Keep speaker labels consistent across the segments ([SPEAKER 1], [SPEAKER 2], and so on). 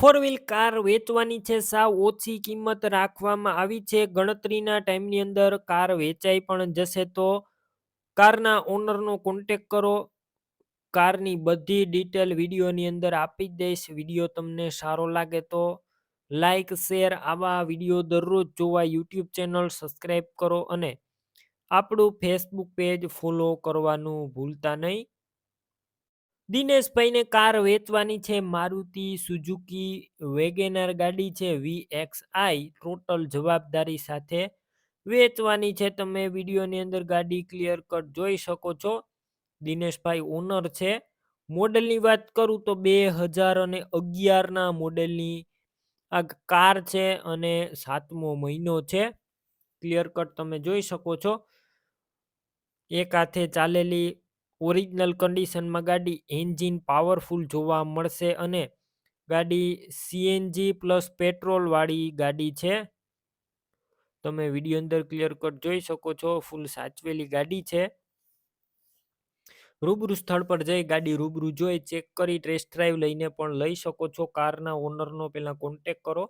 [SPEAKER 1] Four wheel car વેચવાની છે, સાવ ઓછી કિંમત રાખવામાં આવી છે. ગણતરીના ટાઈમની અંદર કાર વેચાઈ પણ જશે તો કારના ઓનરનો કોન્ટેક કરો. કારની બધી ડિટેલ વિડીયોની અંદર આપી દઈશ. વીડિયો તમને સારો લાગે તો લાઈક, શેર આવા વીડિયો દરરોજ જોવા યુટ્યુબ ચેનલ સબસ્ક્રાઈબ કરો અને આપણું ફેસબુક પેજ ફોલો કરવાનું ભૂલતા નહીં. દિનેશભાઈને કાર વેચવાની છે, મારુતિ સુઝુકી વેગેનર ગાડી છે, વી એક્સ આઈ, ટોટલ જવાબદારી સાથે વેચવાની છે. તમે વિડીયોની અંદર ગાડી ક્લિયર કટ જોઈ શકો છો. દિનેશભાઈ ઓનર છે. મોડેલની વાત કરું તો બે હજાર અને અગિયારના મોડેલની આ કાર છે અને સાતમો મહિનો છે. ક્લિયર કટ તમે જોઈ શકો છો. એક હાથે ચાલેલી ઓરિજિનલ કન્ડિશનમાં ગાડી એન્જિન પાવરફુલ જોવા મળશે અને ગાડી સીએનજી પ્લસ પેટ્રોલવાળી ગાડી છે. તમે વીડિયો અંદર ક્લિયર કટ જોઈ શકો છો, ફૂલ સાચવેલી ગાડી છે. રૂબરૂ સ્થળ પર જઈ ગાડી રૂબરૂ જોઈ, ચેક કરી, ટેસ્ટ ડ્રાઈવ લઈને પણ લઈ શકો છો. કારના ઓનરનો પહેલાં કોન્ટેક કરો.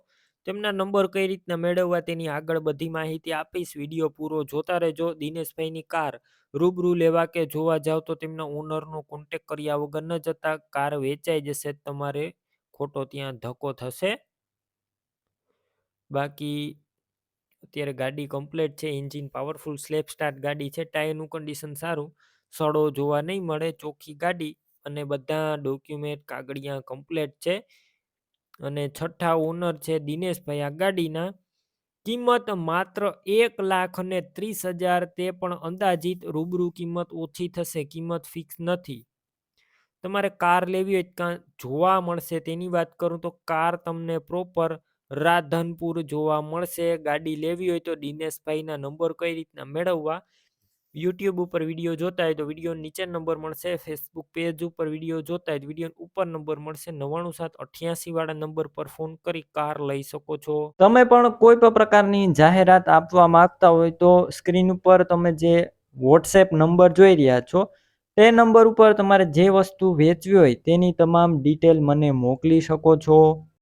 [SPEAKER 1] તેમના નંબર કઈ રીતના મેળવવા તેની આગળ બધી માહિતી આપીશ. વીડિયો પૂરો જોતા રહેજો. દિનેશભાઈની કાર રૂબરૂ લેવા કે જોવા જાવ તો તેમના ઓનરનો કોન્ટેક કર્યા વગર ન જતા કાર વેચાઈ જશે. તમારે ખોટો ત્યાં ધક્કો થશે. બાકી અત્યારે ગાડી કમ્પ્લેટ છે. એન્જિન પાવરફુલ સ્લેપ સ્ટાર્ટ ગાડી છે. ટાયરનું કન્ડિશન સારું. સડો જોવા નહીં મળે. ચોખ્ખી ગાડી અને બધા ડોક્યુમેન્ટ કાગળિયા કમ્પ્લેટ છે. અને છઠ્ઠા ઓનર છે દિનેશભાઈ આ ગાડીના કિંમત માત્ર એક લાખ અને ત્રીસ હજાર તે પણ અંદાજિત રૂબરૂ કિંમત ઓછી થશે, કિંમત ફિક્સ નથી. તમારે કાર લેવી હોય કાં જોવા મળશે, તેની વાત કરું તો કાર તમને પ્રોપર રાધનપુર જોવા મળશે. ગાડી લેવી હોય તો દિનેશભાઈના નંબર કઈ રીતના મેળવવા? યુટ્યુબ ઉપર વીડિયો જોતા હોય તો વીડિયો નીચે નંબર મળશે ફેસબુક પેજ ઉપર વીડિયો જોતા હોય વીડિયો ઉપર નંબર મળશે, નવ્વાણું સાત અઠ્યાસી વાળા નંબર પર ફોન કરી કાર લઈ શકો છો.
[SPEAKER 2] તમે પણ કોઈ પણ પ્રકારની જાહેરાત આપવા માંગતા હોય તો સ્ક્રીન ઉપર તમે જે વોટ્સએપ નંબર જોઈ રહ્યા છો, તે નંબર ઉપર તમારે જે વસ્તુ વેચવી હોય તેની તમામ ડિટેલ મને મોકલી શકો છો.